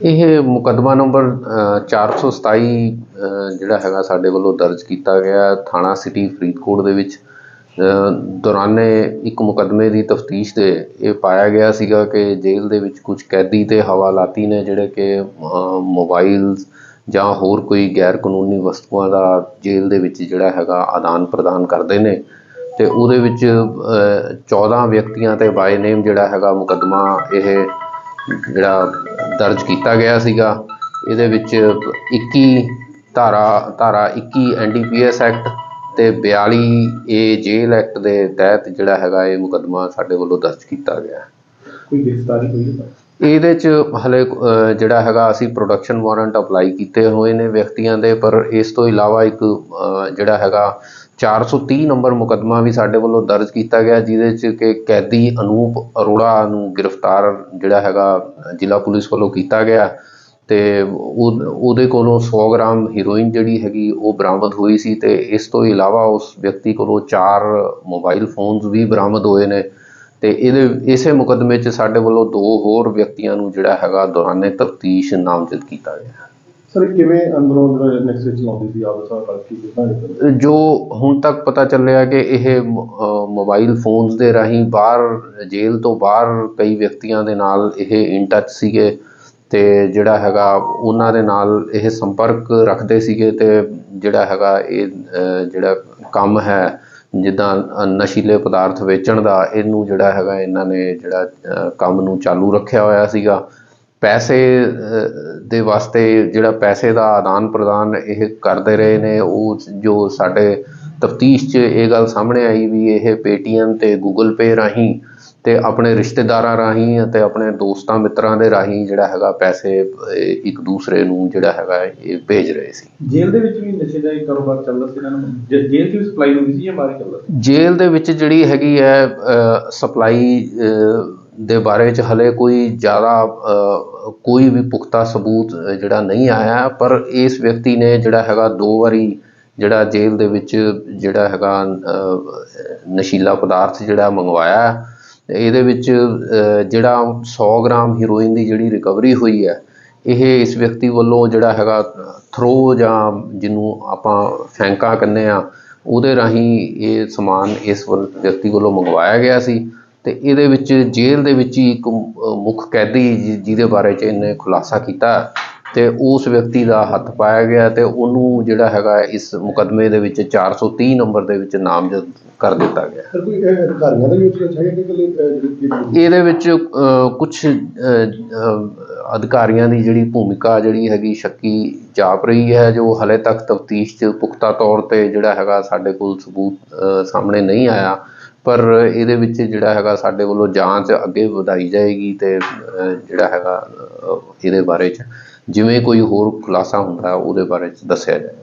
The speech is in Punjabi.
ਇਹ ਮੁਕੱਦਮਾ ਨੰਬਰ ਅ, 427 ਅ, ਜਿਹੜਾ ਹੈਗਾ ਸਾਡੇ ਵੱਲੋਂ ਦਰਜ ਕੀਤਾ ਗਿਆ ਥਾਣਾ ਸਿਟੀ ਫਰੀਦਕੋਟ ਦੇ ਵਿੱਚ। ਦੌਰਾਨੇ ਇੱਕ ਮੁਕੱਦਮੇ ਦੀ ਤਫਤੀਸ਼ ਦੇ ਇਹ ਪਾਇਆ ਗਿਆ ਸੀਗਾ ਕਿ ਜੇਲ੍ਹ ਦੇ ਵਿੱਚ ਕੁਝ ਕੈਦੀ ਤੇ ਹਵਾਲਾਤੀ ਨੇ ਜਿਹੜੇ ਕਿ ਮੋਬਾਈਲਸ ਜਾਂ ਹੋਰ ਕੋਈ ਗੈਰ ਕਾਨੂੰਨੀ ਵਸਤੂਆਂ ਦਾ ਜੇਲ੍ਹ ਦੇ ਵਿੱਚ ਜਿਹੜਾ ਹੈਗਾ ਆਦਾਨ ਪ੍ਰਦਾਨ ਕਰਦੇ ਨੇ ਤੇ ਉਹਦੇ ਵਿੱਚ ਅ, 14 ਵਿਅਕਤੀਆਂ ਤੇ ਬਾਈ ਨੇਮ ਜਿਹੜਾ ਹੈਗਾ ਮੁਕੱਦਮਾ ਇਹ ਜਿਹੜਾ ਦਰਜ ਕੀਤਾ ਗਿਆ ਸੀਗਾ ਇਹਦੇ ਵਿੱਚ 21 ਧਾਰਾ ਧਾਰਾ 21 ਐਨਡੀਪੀਐਸ ਐਕਟ ਤੇ 42 ਏ ਜੇਲ ਐਕਟ ਦੇ ਤਹਿਤ ਜਿਹੜਾ ਹੈਗਾ ਇਹ ਮੁਕੱਦਮਾ ਸਾਡੇ ਵੱਲੋਂ ਦਰਜ ਕੀਤਾ ਗਿਆ। ਹੈ ਕੋਈ ਗ੍ਰਿਫਤਾਰੀ ਹੋਈ ਹੈ? ਇਹਦੇ ਚ ਹਲੇ ਜਿਹੜਾ ਹੈਗਾ ਅਸੀਂ ਪ੍ਰੋਡਕਸ਼ਨ ਵਾਰੰਟ ਅਪਲਾਈ ਕੀਤੇ ਹੋਏ ਨੇ ਵਿਅਕਤੀਆਂ ਦੇ ਪਰ ਇਸ ਤੋਂ ਇਲਾਵਾ ਇੱਕ ਜਿਹੜਾ ਹੈਗਾ 430 ਨੰਬਰ ਮੁਕੱਦਮਾ ਵੀ ਸਾਡੇ ਵੱਲੋਂ ਦਰਜ ਕੀਤਾ ਗਿਆ, ਜਿਹਦੇ ਚ ਕਿ ਕੈਦੀ ਅਨੂਪ ਅਰੋੜਾ ਨੂੰ ਗ੍ਰਿਫਤਾਰ ਜਿਹੜਾ ਹੈਗਾ, ਜ਼ਿਲ੍ਹਾ ਪੁਲਿਸ ਵੱਲੋਂ ਕੀਤਾ ਗਿਆ ਤੇ ਉਹ- ਉਹਦੇ ਕੋਲੋਂ 100 ਗ੍ਰਾਮ ਹੀਰੋਇਨ ਜਿਹੜੀ ਹੈਗੀ, ਉਹ ਬਰਾਮਦ ਹੋਈ ਸੀ ਤੇ ਇਸ ਤੋਂ ਇਲਾਵਾ ਉਸ ਵਿਅਕਤੀ ਕੋਲੋਂ ਚਾਰ ਮੋਬਾਈਲ ਫੋਨਸ ਵੀ ਬਰਾਮਦ ਹੋਏ ਨੇ ਤੇ ਇਹਦੇ, ਇਸੇ ਮੁਕੱਦਮੇ 'ਚ ਸਾਡੇ ਵੱਲੋਂ ਦੋ ਹੋਰ ਵਿਅਕਤੀਆਂ ਨੂੰ ਜਿਹੜਾ ਹੈਗਾ ਦੌਰਾਨੇ ਤਫਤੀਸ਼ ਨਾਮਜ਼ਦ ਕੀਤਾ ਗਿਆ। ਸਰ, ਕਿਵੇਂ ਅੰਦਰੋਂ ਜਿਹੜਾ ਨੈਕਸਟ ਚਲਾਉਂਦੀ ਸੀ? ਆਪਸ ਵਿੱਚ ਕਰਕੇ ਕਿਦਾਂ ਜੋ ਹੁਣ ਤੱਕ ਪਤਾ ਚੱਲਿਆ ਕਿ ਇਹ ਮੋਬਾਈਲ ਫੋਨਸ ਦੇ ਰਾਹੀਂ ਬਾਹਰ, ਜੇਲ੍ਹ ਤੋਂ ਬਾਹਰ ਕਈ ਵਿਅਕਤੀਆਂ ਦੇ ਨਾਲ ਇਹ ਇਨ ਟੱਚ ਸੀਗੇ ਤੇ ਜਿਹੜਾ ਹੈਗਾ ਉਹਨਾਂ ਦੇ ਨਾਲ ਇਹ ਸੰਪਰਕ ਰੱਖਦੇ ਸੀਗੇ ਤੇ ਜਿਹੜਾ ਹੈਗਾ ਇਹ ਜਿਹੜਾ ਕੰਮ ਹੈ, ਜਿੱਦਾਂ ਨਸ਼ੀਲੇ ਪਦਾਰਥ ਵੇਚਣ ਦਾ, ਇਹਨੂੰ ਜਿਹੜਾ ਹੈਗਾ ਇਹਨਾਂ ਨੇ ਜਿਹੜਾ ਕੰਮ ਨੂੰ ਚਾਲੂ ਰੱਖਿਆ ਹੋਇਆ ਸੀਗਾ। ਪੈਸੇ ਦੇ ਵਾਸਤੇ ਜਿਹੜਾ ਪੈਸੇ ਦਾ ਆਦਾਨ ਪ੍ਰਦਾਨ ਇਹ ਕਰਦੇ ਰਹੇ ਨੇ ਉਹ ਜੋ ਸਾਡੇ ਤਫਤੀਸ਼ 'ਚ ਇਹ ਗੱਲ ਸਾਹਮਣੇ ਆਈ ਵੀ ਇਹ ਪੇਟੀਐਮ ਤੇ ਗੂਗਲ ਪੇ ਰਾਹੀਂ ਤੇ ਆਪਣੇ ਰਿਸ਼ਤੇਦਾਰਾਂ ਰਾਹੀਂ ਅਤੇ ਆਪਣੇ ਦੋਸਤਾਂ ਮਿੱਤਰਾਂ ਦੇ ਰਾਹੀਂ ਜਿਹੜਾ ਹੈਗਾ ਪੈਸੇ ਇੱਕ ਦੂਸਰੇ ਨੂੰ ਜਿਹੜਾ ਹੈਗਾ ਇਹ ਭੇਜ ਰਹੇ ਸੀ। ਜੇਲ੍ਹ ਦੇ ਵਿੱਚ ਵੀ ਨਸ਼ੇ ਦਾ ਇਹ ਕਾਰੋਬਾਰ ਚੱਲਦਾ ਸੀ ਇਹਨਾਂ ਨੂੰ? ਜੇਲ੍ਹ 'ਚ ਵੀ ਸਪਲਾਈ ਹੁੰਦੀ ਸੀ ਜਾਂ ਬਾਹਰ ਚੱਲਦਾ ਸੀ? ਜੇਲ੍ਹ ਦੇ ਵਿੱਚ ਜਿਹੜੀ ਹੈਗੀ ਹੈ ਸਪਲਾਈ ਦੇ ਬਾਰੇ ਚ ਹਲੇ ਕੋਈ ਜ਼ਿਆਦਾ ਕੋਈ ਵੀ ਪੁਖਤਾ ਸਬੂਤ ਜਿਹੜਾ ਨਹੀਂ ਆਇਆ, ਪਰ ਇਸ ਵਿਅਕਤੀ ਨੇ ਜਿਹੜਾ ਹੈਗਾ ਦੋ ਵਾਰੀ ਜਿਹੜਾ ਜੇਲ੍ਹ ਦੇ ਵਿੱਚ ਜਿਹੜਾ ਹੈਗਾ ਨਸ਼ੀਲਾ ਪਦਾਰਥ ਜਿਹੜਾ ਮੰਗਵਾਇਆ, ਇਹਦੇ ਵਿੱਚ ਜਿਹੜਾ 100 ਗ੍ਰਾਮ ਹੀਰੋਇਨ ਦੀ ਜਿਹੜੀ ਰਿਕਵਰੀ ਹੋਈ ਹੈ, ਇਹ ਇਸ ਵਿਅਕਤੀ ਵੱਲੋਂ ਜਿਹੜਾ ਹੈਗਾ, ਥਰੋ ਜਾਂ ਜਿਹਨੂੰ ਆਪਾਂ ਫੈਂਕਾ ਕਹਿੰਦੇ ਆ ਉਹਦੇ ਰਾਹੀਂ ਇਹ ਸਮਾਨ ਇਸ ਵੱਲ ਵਿਅਕਤੀ ਵੱਲੋਂ ਮੰਗਵਾਇਆ ਗਿਆ ਸੀ। ਤੇ ਇਹਦੇ ਵਿੱਚ ਜੇਲ੍ਹ ਦੇ ਵਿੱਚ ਹੀ ਇੱਕ ਮੁੱਖ ਕੈਦੀ ਜਿਹਦੇ ਬਾਰੇ ਚ ਇਹਨੇ ਖੁਲਾਸਾ ਕੀਤਾ ਤੇ ਉਸ ਵਿਅਕਤੀ ਦਾ ਹੱਥ ਪਾਇਆ ਗਿਆ ਤੇ ਉਹਨੂੰ ਜਿਹੜਾ ਹੈਗਾ ਇਸ ਮੁਕੱਦਮੇ ਦੇ ਵਿੱਚ 430 ਨੰਬਰ ਦੇ ਵਿੱਚ ਨਾਮਜ਼ਦ ਕਰ ਦਿੱਤਾ ਗਿਆ। ਇਹਦੇ ਵਿੱਚ ਕੁਝ ਅਧਿਕਾਰੀਆਂ ਦੀ ਜਿਹੜੀ ਭੂਮਿਕਾ ਜਿਹੜੀ ਹੈਗੀ ਸ਼ੱਕੀ ਜਾਪ ਰਹੀ ਹੈ ਜੋ ਹਲੇ ਤੱਕ ਤਫਤੀਸ਼ 'ਚ ਪੁਖਤਾ ਤੌਰ ਤੇ ਜਿਹੜਾ ਹੈਗਾ ਸਾਡੇ ਕੋਲ ਸਬੂਤ ਸਾਹਮਣੇ ਨਹੀਂ ਆਇਆ ਪਰ ਇਹਦੇ ਵਿੱਚ ਜਿਹੜਾ ਹੈਗਾ ਸਾਡੇ ਵੱਲੋਂ ਜਾਂਚ ਅੱਗੇ ਵਧਾਈ ਜਾਏਗੀ ਤੇ ਜਿਹੜਾ ਹੈਗਾ ਇਹਦੇ ਬਾਰੇ 'ਚ ਜਿਵੇਂ ਕੋਈ ਹੋਰ ਖੁਲਾਸਾ ਹੁੰਦਾ, ਉਹਦੇ ਬਾਰੇ 'ਚ ਦੱਸਿਆ ਜਾਏਗਾ।